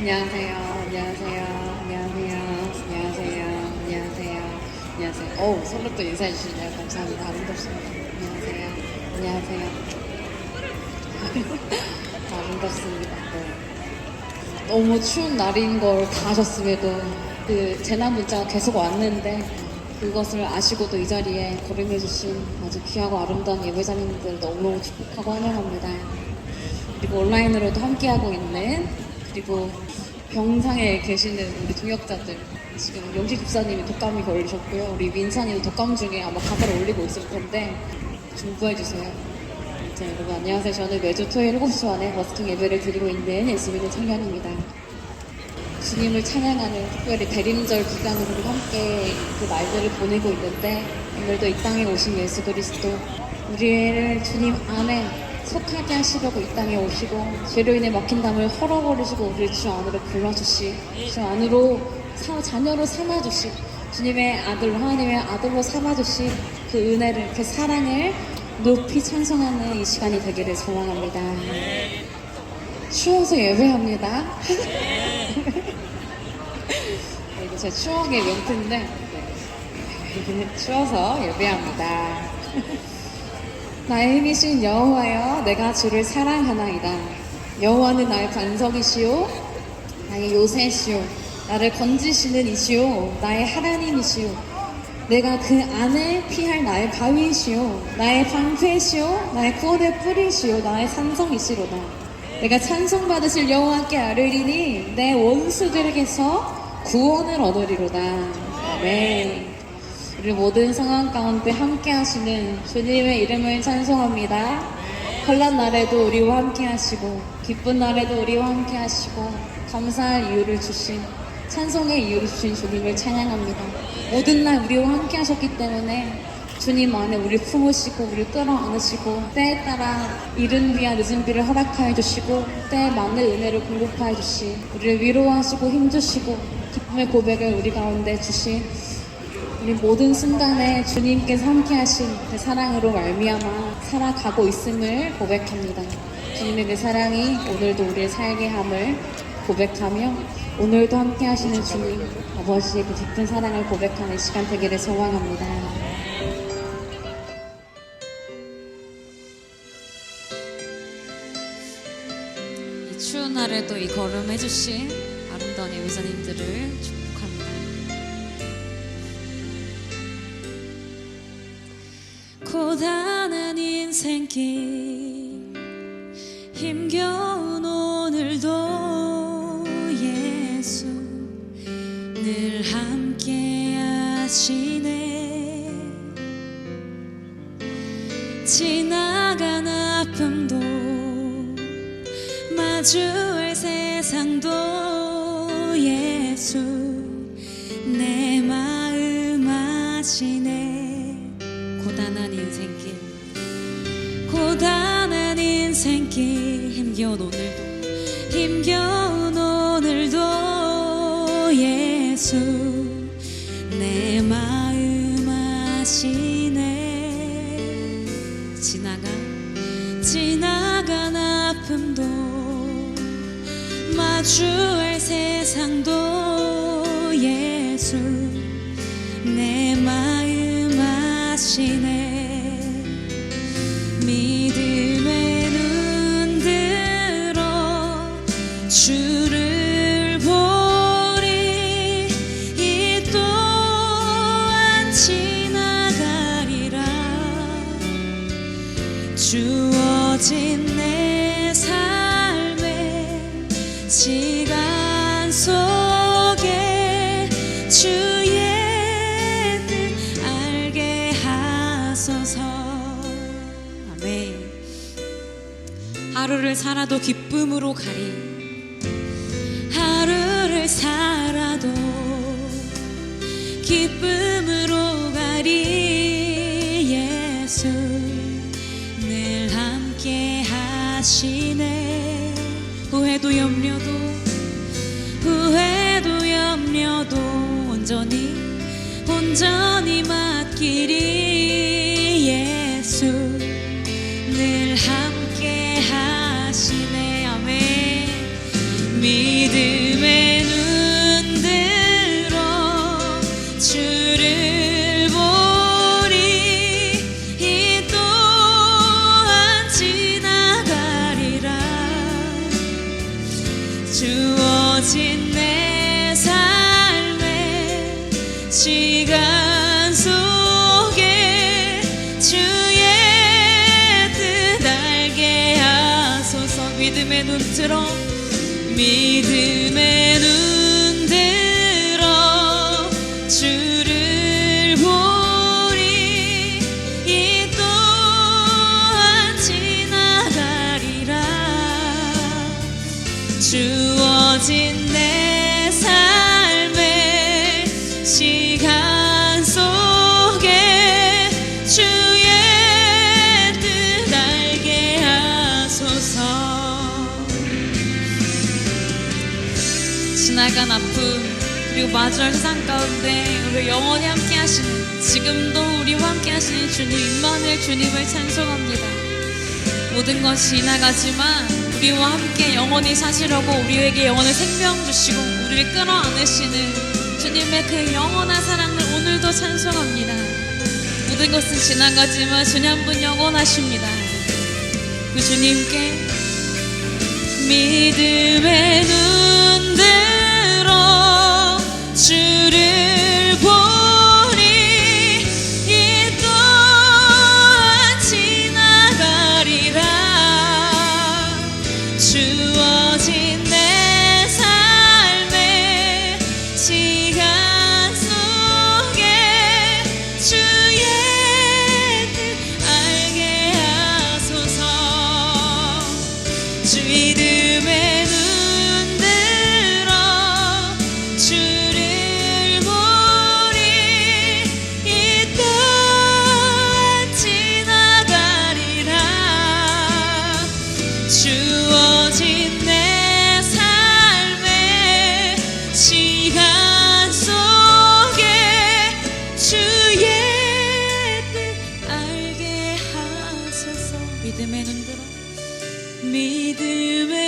안녕하세요. 안녕하세요. 안녕하세요. 안녕하세요. 안녕하세요. 안녕하세요. 어우, 서로 또 인사해 주시네요. 감사합니다. 아름답습니다. 안녕하세요. 안녕하세요. 아름답습니다. 네. 너무 추운 날인 걸 다 아셨음에도 그 재난 문자가 계속 왔는데 그것을 아시고도 이 자리에 걸음해주신 아주 귀하고 아름다운 예배자님들 너무너무 축복하고 환영합니다. 그리고 온라인으로도 함께하고 있는 그리고 병상에 계시는 우리 동역자들 지금 영식 집사님이 독감이 걸리셨고요. 우리 민산이도 독감 중에 아마 가사를 올리고 있을 텐데 중보해 주세요. 자, 여러분 안녕하세요. 저는 매주 토요일 7시 반에 버스킹 예배를 드리고 있는 예수 믿는 청년입니다. 주님을 찬양하는 특별히 대림절 기간으로 함께 그 날들을 보내고 있는데 오늘도 이 땅에 오신 예수 그리스도 우리를 주님 안에 속하게 하시려고 이 땅에 오시고 죄로 인해 막힌 담을 헐어버리시고 우리를 주 안으로 불러주시 주 안으로 사- 자녀로 삼아주시 주님의 아들 하나님의 아들로 삼아주시 그 은혜를 그 사랑을 높이 찬송하는 이 시간이 되기를 소망합니다. 추워서 예배합니다. 네, 이거 제 추억의 멘트인데 네. 추워서 예배합니다. 나의 힘이신 여호와여 내가 주를 사랑하나이다. 여호와는 나의 반석이시오 나의 요새시오 나를 건지시는 이시오 나의 하나님이시오. 내가 그 안에 피할 나의 바위이시오 나의 방패시오 나의 구원의 뿌리시오 나의 산성이시로다. 내가 찬송받으실 여호와께 아뢰리니 내 원수들에게서 구원을 얻으리로다. 아멘 우리 모든 상황 가운데 함께 하시는 주님의 이름을 찬송합니다 혼란 날에도 우리와 함께 하시고 기쁜 날에도 우리와 함께 하시고 감사할 이유를 주신 찬송의 이유를 주신 주님을 찬양합니다. 모든 날 우리와 함께 하셨기 때문에 주님 안에 우리 품으시고 우리 끌어안으시고 때에 따라 이른 비와 늦은 비를 허락하여 주시고 때에 맞는 은혜를 공급하여 주시 우리를 위로하시고 힘주시고 기쁨의 고백을 우리 가운데 주신 우리 모든 순간에 주님께서 함께하신 그 사랑으로 말미암아 살아가고 있음을 고백합니다. 주님의 그 사랑이 오늘도 우리의 살게 함을 고백하며 오늘도 함께하시는 주님 아버지의 그 깊은 사랑을 고백하는 시간 되기를 소망합니다. 이 추운 날에도 이 걸음 해주신 아름다운 예배자님들을 축복합니다. 고단한 인생길 힘겨운 오늘도 예수 늘 함께 하시네. 지나간 아픔도 마주 힘겨운 오늘도 힘겨운 오늘도 예수 내 마음 아시네. 지나간 지나간 아픔도 마주할 세상도 예수 내 마음 아시네 살아도 기쁨으로 가리. 하루를 살아도 기쁨으로 가리. 예수 늘 함께 하시네. 후회도 염려도 후회도 염려도 온전히 온전히 맡기리 믿 세상 가운데 우리 영원히 함께 하시는 지금도 우리와 함께 하시는 주님 임마누엘 주님을 찬송합니다. 모든 것이 지나가지만 우리와 함께 영원히 사시려고 우리에게 영원의 생명 주시고 우리를 끌어안으시는 주님의 그 영원한 사랑을 오늘도 찬송합니다. 모든 것은 지나가지만 주님 한 분 영원하십니다. 그 주님께 믿음의 눈들 믿음의 눈 들어 믿음의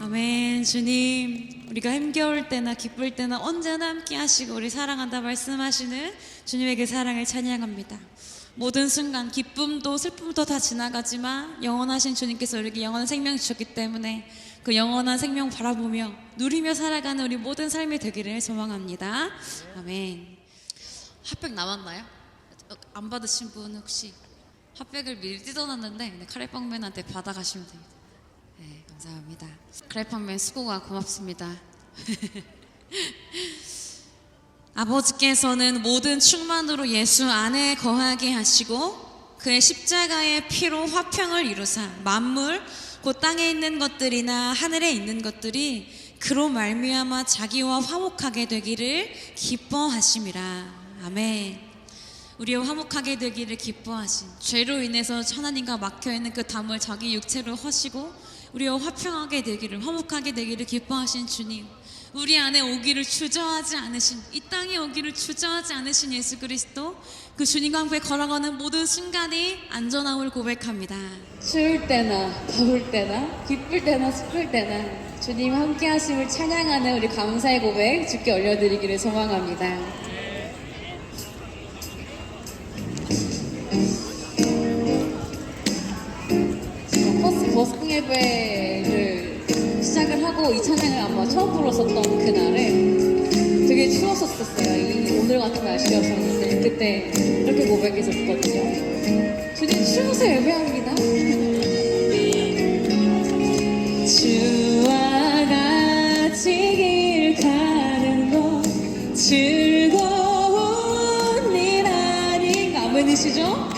아멘 주님. 우리가 힘겨울 때나 기쁠 때나 언제나 함께 하시고 우리 사랑한다 말씀하시는 주님의 그 사랑을 찬양합니다. 모든 순간 기쁨도 슬픔도 다 지나가지만 영원하신 주님께서 우리에게 영원한 생명 주셨기 때문에 그 영원한 생명 바라보며 누리며 살아가는 우리 모든 삶이 되기를 소망합니다. 아멘. 핫백 남았나요? 어, 안 받으신 분 혹시 핫백을 미리 뜯어놨는데 네, 카레빵맨한테 받아가시면 됩니다. 네, 감사합니다. 크래퍼맨 수고가 고맙습니다. 아버지께서는 모든 충만으로 예수 안에 거하게 하시고 그의 십자가의 피로 화평을 이루사 만물 곧 땅에 있는 것들이나 하늘에 있는 것들이 그로 말미암아 자기와 화목하게 되기를 기뻐하심이라. 아멘. 우리와 화목하게 되기를 기뻐하신 죄로 인해서 하나님과 막혀 있는 그 담을 자기 육체로 허시고 우리와 화평하게 되기를 화목하게 되기를 기뻐하신 주님 우리 안에 오기를 주저하지 않으신 이 땅에 오기를 주저하지 않으신 예수 그리스도 그 주님과 함께 걸어가는 모든 순간이 안전함을 고백합니다 추울 때나 더울 때나 기쁠 때나 슬플 때나 주님 함께 하심을 찬양하는 우리 감사의 고백 주께 올려드리기를 소망합니다. 예배를 시작을 하고 이 찬양을 아마 처음 불렀었던 그날에 되게 추웠었어요. 이 오늘 같은 날씨였었는데 그때 이렇게 고백했었거든요. 주님 추워서 예배합니다. 주와 같이 길 가는 것 즐거운 일 아닌가 아멘이시죠?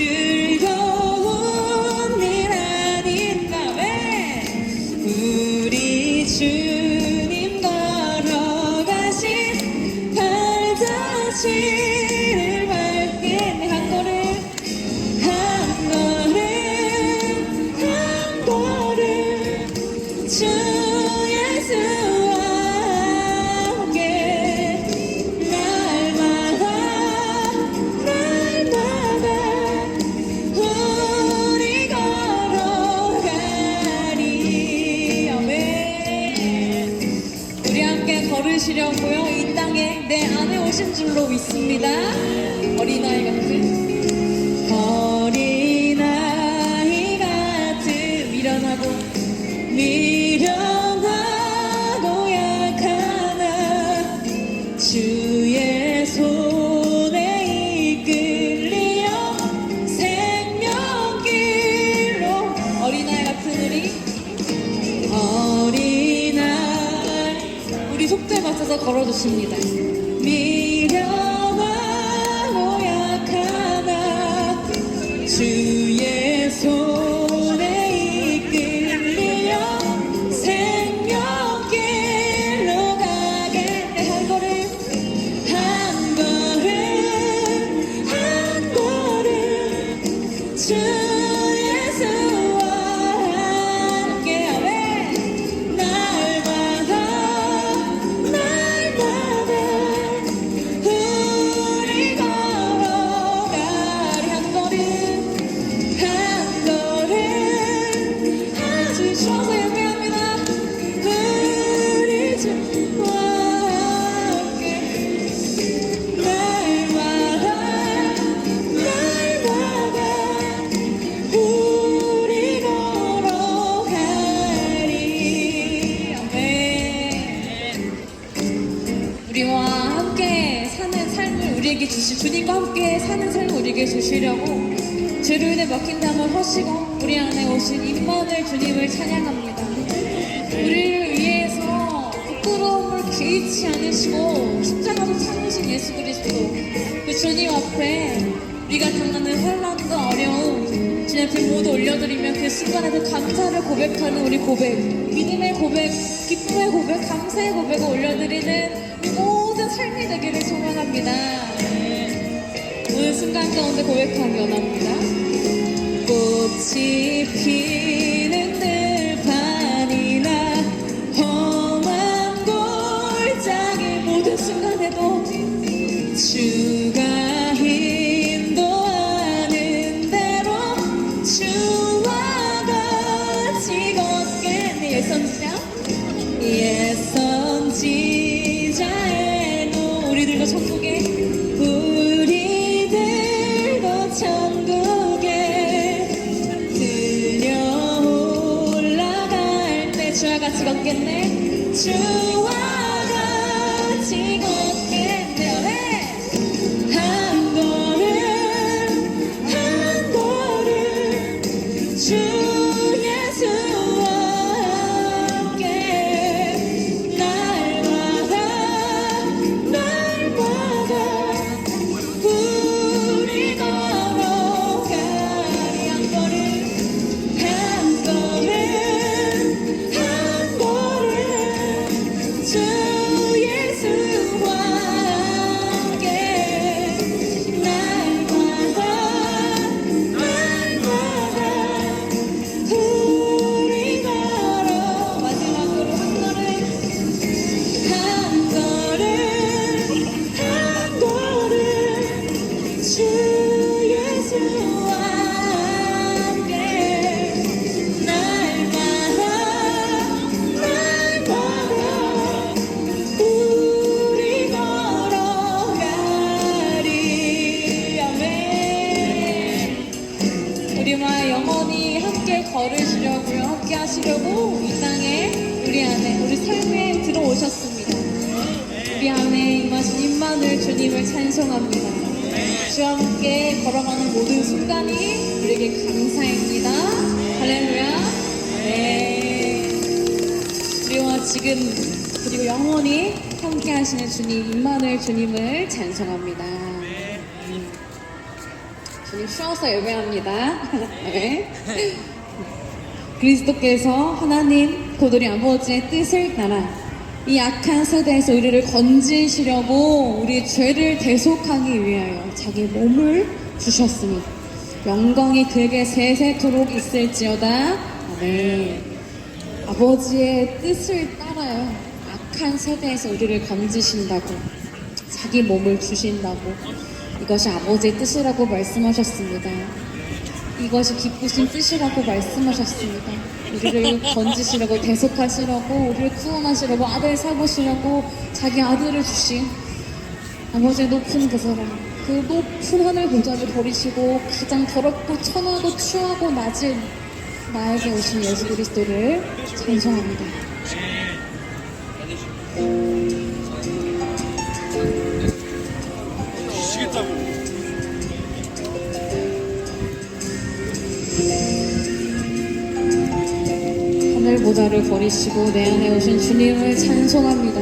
to 받으시려고요. 이 땅에 내 안에 오신 줄로 믿습니다. 어린아이 같은 어린 걸어줬습니다. 주님과 함께 사는 삶을 우리에게 주시려고 죄로 인해 먹힌담을 허시고 우리 안에 오신 임마늘 주님을 찬양합니다. 우리를 위해서 부끄러움을 개의치 않으시고 십자가도 참으신 예수 그리스도 그 주님 앞에 우리가 당하는 혼란과 어려움 주님 앞에 모두 올려드리며 그 순간에도 감사를 고백하는 우리 고백 믿음의 고백, 기쁨의 고백, 감사의 고백을 올려드리는 모든 삶이 되기를 소망합니다. 어느 순간 가운데 고백한 연합니다. 꽃이 피는 늘 반이나 험한 주와 같이 걷 지금 그리고 영원히 함께 하시는 주님 임마누엘 주님을 찬송합니다. 음. 주님 쉬어서 예배합니다. 네. 그리스도께서 하나님 고돌이 아버지의 뜻을 따라 이 약한 세대에서 우리를 건지시려고 우리 죄를 대속하기 위하여 자기 몸을 주셨으니 영광이 그에게 세세토록 있을지어다. 아멘. 아버지의 뜻을 따라 악한 세대에서 우리를 건지신다고 자기 몸을 주신다고 이것이 아버지의 뜻이라고 말씀하셨습니다. 이것이 기쁘신 뜻이라고 말씀하셨습니다. 우리를 건지시려고 대속하시려고 우리를 구원하시려고 아들 삼으시려고 자기 아들을 주신 아버지의 높은 그 사랑 그 높은 하늘 보좌를 버리시고 가장 더럽고 천하고 추하고 낮은 나에게 오신 예수 그리스도를 찬송합니다. 미치겠다고. 하늘 보좌를 버리시고 내 안에 오신 주님을 찬송합니다.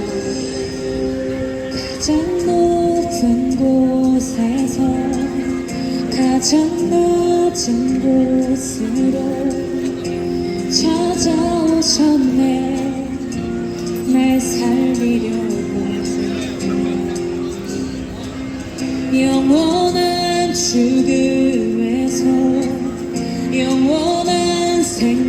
가장 높은 곳에서 가장 낮은 곳으로 찾아오셨네 날 살리려고. 영원한 죽음에서 영원한 생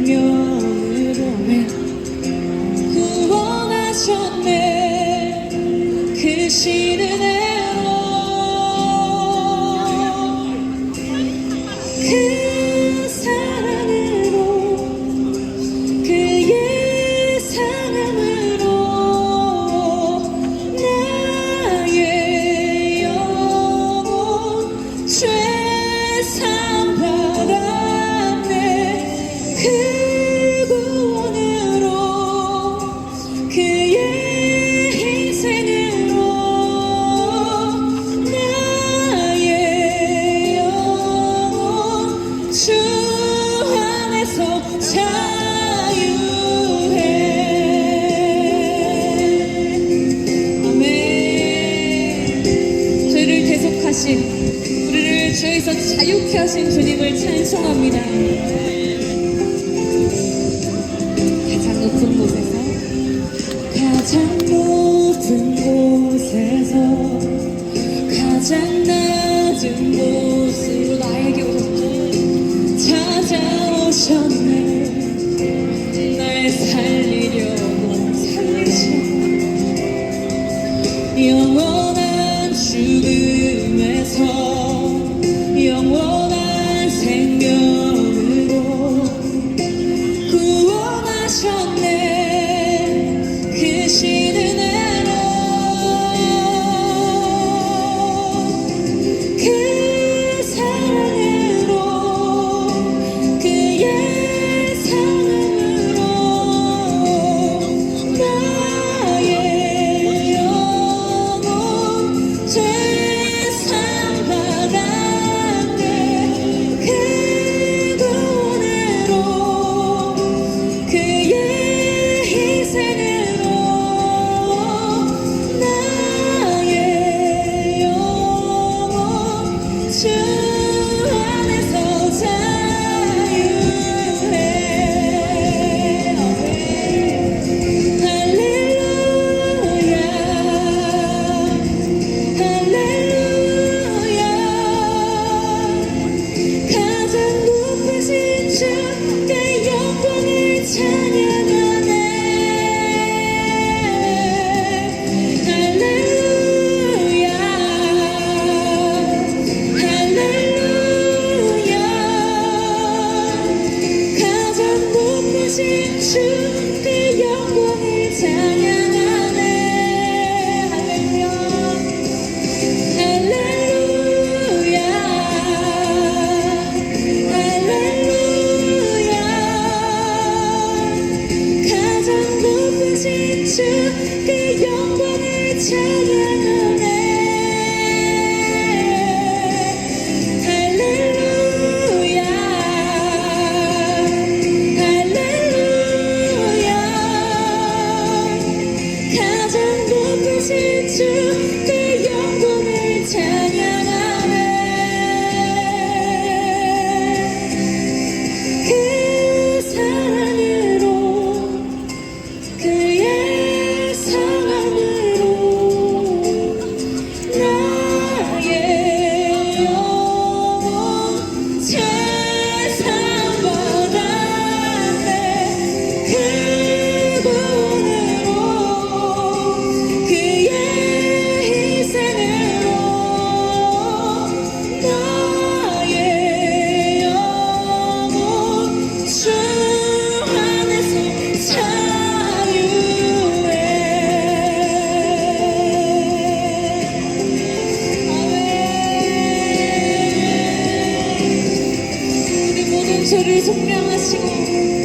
하시고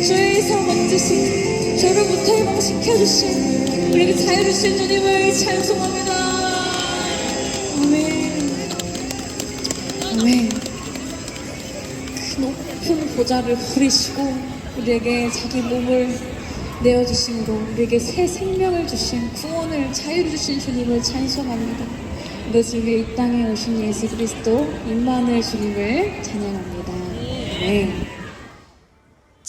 죄에서 막주신 죄를 무탈망시켜주신 우리에게 자유 주신 주님을 찬송합니다 아멘 아멘 그 높은 보좌를 버리시고 우리에게 자기 몸을 내어주심으로 우리에게 새 생명을 주신 구원을 자유를 주신 주님을 찬송합니다. 이것을 위해 이 땅에 오신 예수 그리스도 임마누엘 주님을 찬양합니다. 네.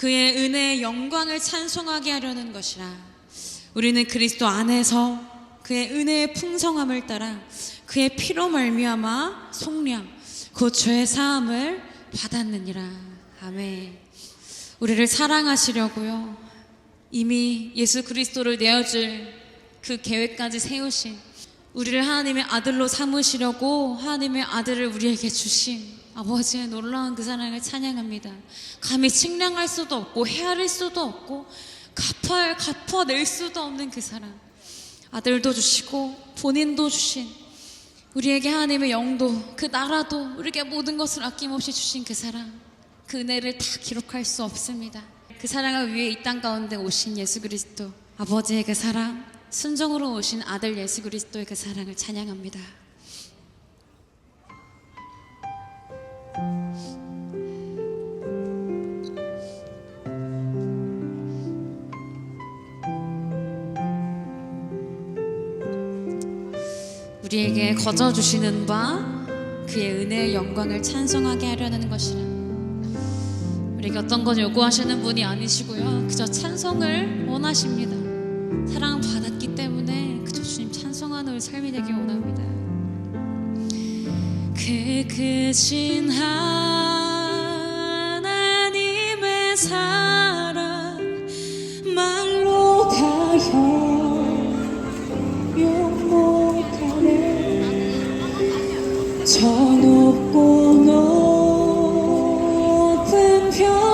그의 은혜의 영광을 찬송하게 하려는 것이라. 우리는 그리스도 안에서 그의 은혜의 풍성함을 따라 그의 피로 말미암아 속량 그 죄의 사함을 받았느니라. 아멘. 우리를 사랑하시려고요. 이미 예수 그리스도를 내어줄 그 계획까지 세우신 우리를 하나님의 아들로 삼으시려고 하나님의 아들을 우리에게 주신 아버지의 놀라운 그 사랑을 찬양합니다. 감히 측량할 수도 없고 헤아릴 수도 없고 갚아 갚아낼 수도 없는 그 사랑. 아들도 주시고 본인도 주신 우리에게 하나님의 영도 그 나라도 우리에게 모든 것을 아낌없이 주신 그 사랑. 그 은혜를 다 기록할 수 없습니다. 그 사랑을 위해 이 땅 가운데 오신 예수 그리스도 아버지의 그 사랑 순종으로 오신 아들 예수 그리스도의 그 사랑을 찬양합니다. 우리에게 거저 주시는 바 그의 은혜의 영광을 찬송하게 하려는 것이라. 우리에게 어떤 것 요구하시는 분이 아니시고요. 그저 찬송을 원하십니다. 사랑 받았기 때문에 그저 주님 찬송하는 삶이 되길 원합니다. 그 크신 하나님의 사랑 높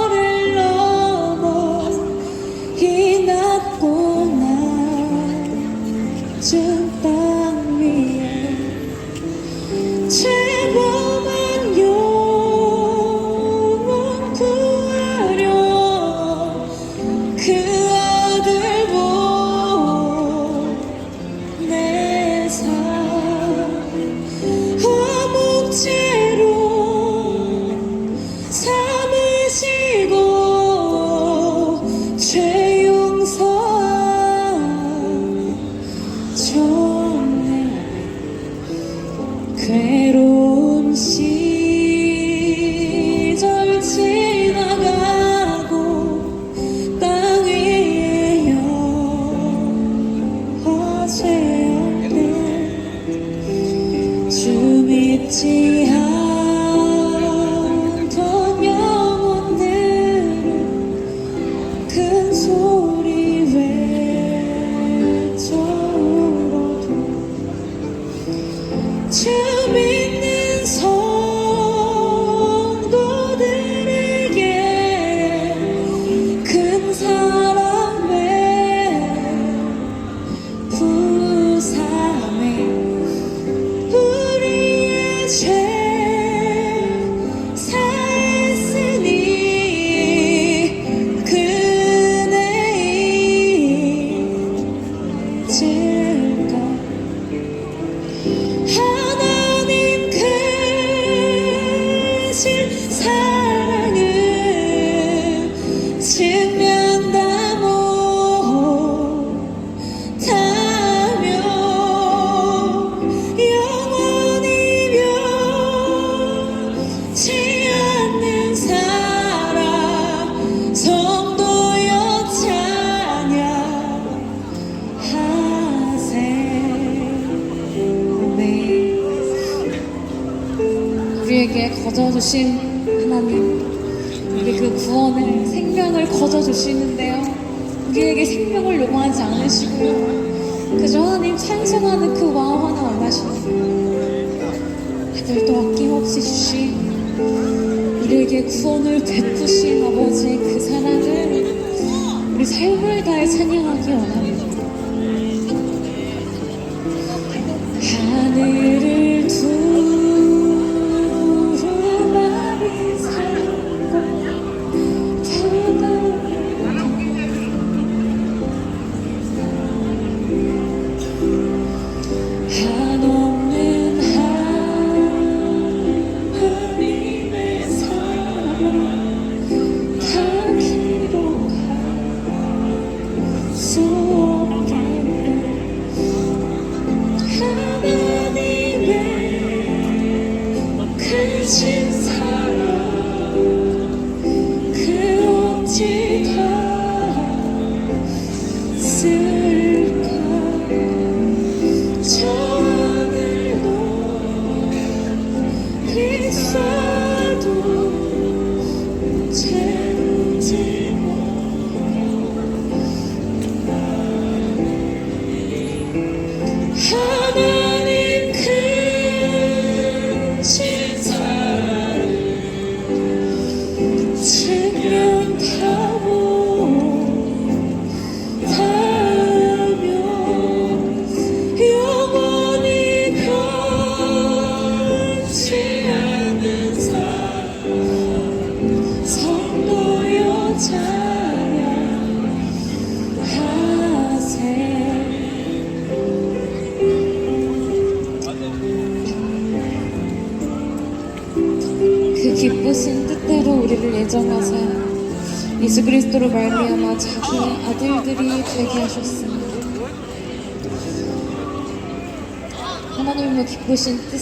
믿 우리에게 구원을 베푸신 아버지의 그 사랑을 우리 삶을 다해 찬양하기 원합니다.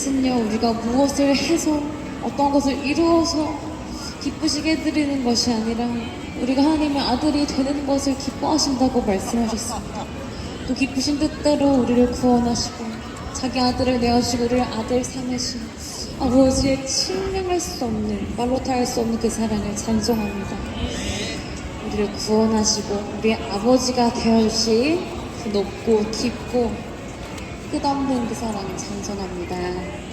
뜻은요 우리가 무엇을 해서 어떤 것을 이루어서 기쁘시게 드리는 것이 아니라 우리가 하나님의 아들이 되는 것을 기뻐하신다고 말씀하셨습니다. 또 기쁘신 뜻대로 우리를 구원하시고 자기 아들을 내어주고 우리를 아들 삼으신 아버지의 측량할 수 없는 말로 다할수 없는 그 사랑을 찬송합니다. 우리를 구원하시고 우리의 아버지가 되어주신 그 높고 깊고 끝없는 그 사랑을 찬송합니다.